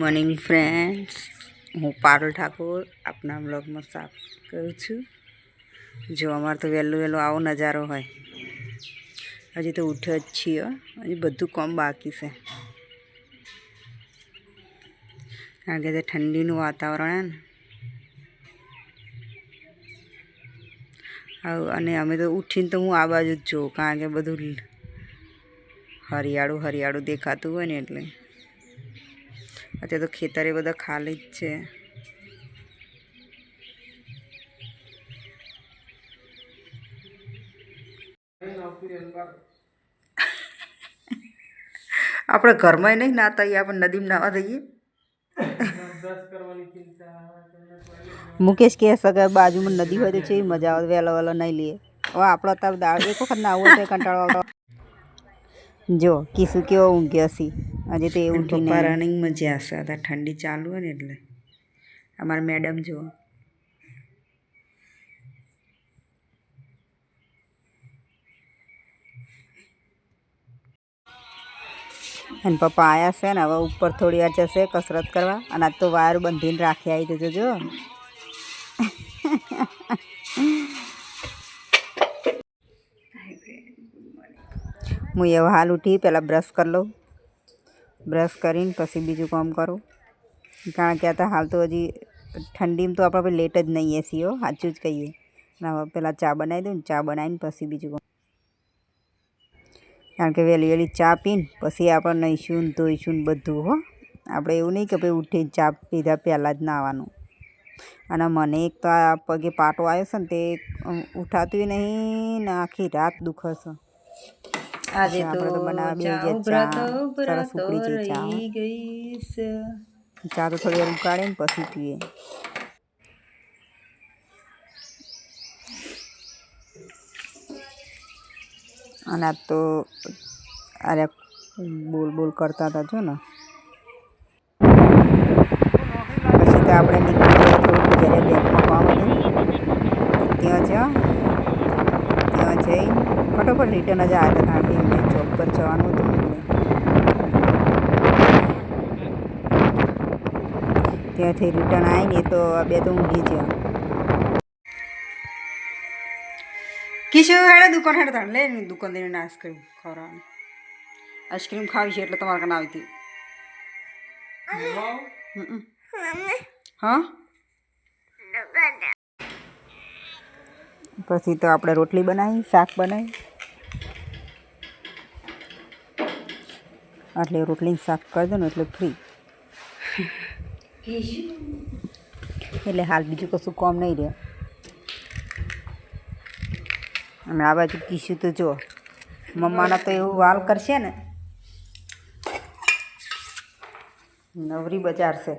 Morning friends હું પારુલ ઠાકોર, આપના બ્લોગમાં સાફ કરું છું. જો અમારે તો વહેલું વહેલું આવો નજારો હોય. હજી તો ઉઠ્યો જ છીએ. હજી બધું કોમ બાકી છે. કારણ કે ઠંડીનું વાતાવરણ હે ને. અને અમે તો ઉઠીને તો હું આ બાજુ જ જોઉં. કારણ કે બધું હરિયાળું હરિયાળું દેખાતું હોય ને એટલે. અત્યારે તો ખેતરે બધા ખાલી જ છે. આપણે ઘરમાં નહીં નાતા આપણે નદીમાં નાવા જઈએ મુકેશ કહે, સગા બાજુમાં નદી હોય તો છે મજા આવે, વહેલો વહેલો નહીં લઈએ. હવે આપણો અત્યારે દાળ એક વખત છે કંટાળો આવતો. જો કીસું કેવો ઊંઘ્યો હસી આજે તો એવું પપ્પા રનિંગમાં જ્યાં હશે અત્યારે ઠંડી ચાલુ હોય ને એટલે. અમારા મેડમ જુઓ. અને પપ્પા આવ્યા છે ને હવે ઉપર થોડી વાર જશે કસરત કરવા. અને આજ તો વાયર બંધીને રાખી આવી દેજો જો. હું એવા હાલ ઉઠી પહેલાં બ્રશ કરી લઉં. બ્રશ કરીને પછી બીજું કામ કરું. કારણ કે આ તો હાલ તો હજી ઠંડીમાં તો આપણે લેટ જ નહીં એસીઓ સાચું જ કહીએ. અને હવે પહેલાં ચા બનાવી દઉં ચા બનાવીને પછી બીજું કામ. કારણ કે વહેલી વહેલી ચા પીને પછી આપણે નહીશું ને ધોઈશું ને બધું હો. આપણે એવું નહીં કે ભાઈ ઉઠીને ચા પીધા પહેલાં જ નાવાનું. અને મને એક તો આ પગે પાટો આવ્યો છે ને તે ઉઠાતું નહીં ને આખી રાત દુખે છે. આજે તો બનાવવા ઉભરાતો સરસ ઉકળી જાય ચા. ચા તો થોડી વાર ઉકાળીને પછી પીએ. અને આ તો અરે બોલ બોલ કરતા હતા જો ને. પછી તો આપણે નીકળી ગયા થોડું જ્યારે બેંકમાં કામ હતું. ત્યાં જ્યાં ફટોફટ રિટર્ન જ આવ્યા હતા કારણ કે એમને જોબ પર જવાનું હતું ને એટલે. ત્યાંથી રિટર્ન આવીને તો બે તો ઊંઘી ગયા. કિશો હેડે દુકાન હેડે તાણ લે દુકાન દઈને આઈસ્ક્રીમ ખવડાવવાની. આઈસ્ક્રીમ ખાવી છે એટલે તમારે કને આવી હતી. હા? પછી તો આપણે રોટલી બનાવી શાક બનાવી. એટલે રોટલીને સાફ કરી દો ને એટલે ફ્રી એટલે હાલ બીજું કશું કોમ નહીં રહે. અને આ બાજુ કીશું તો જો, મમ્માના તો એવું વાલ કરશે ને. નવરી બજાર છે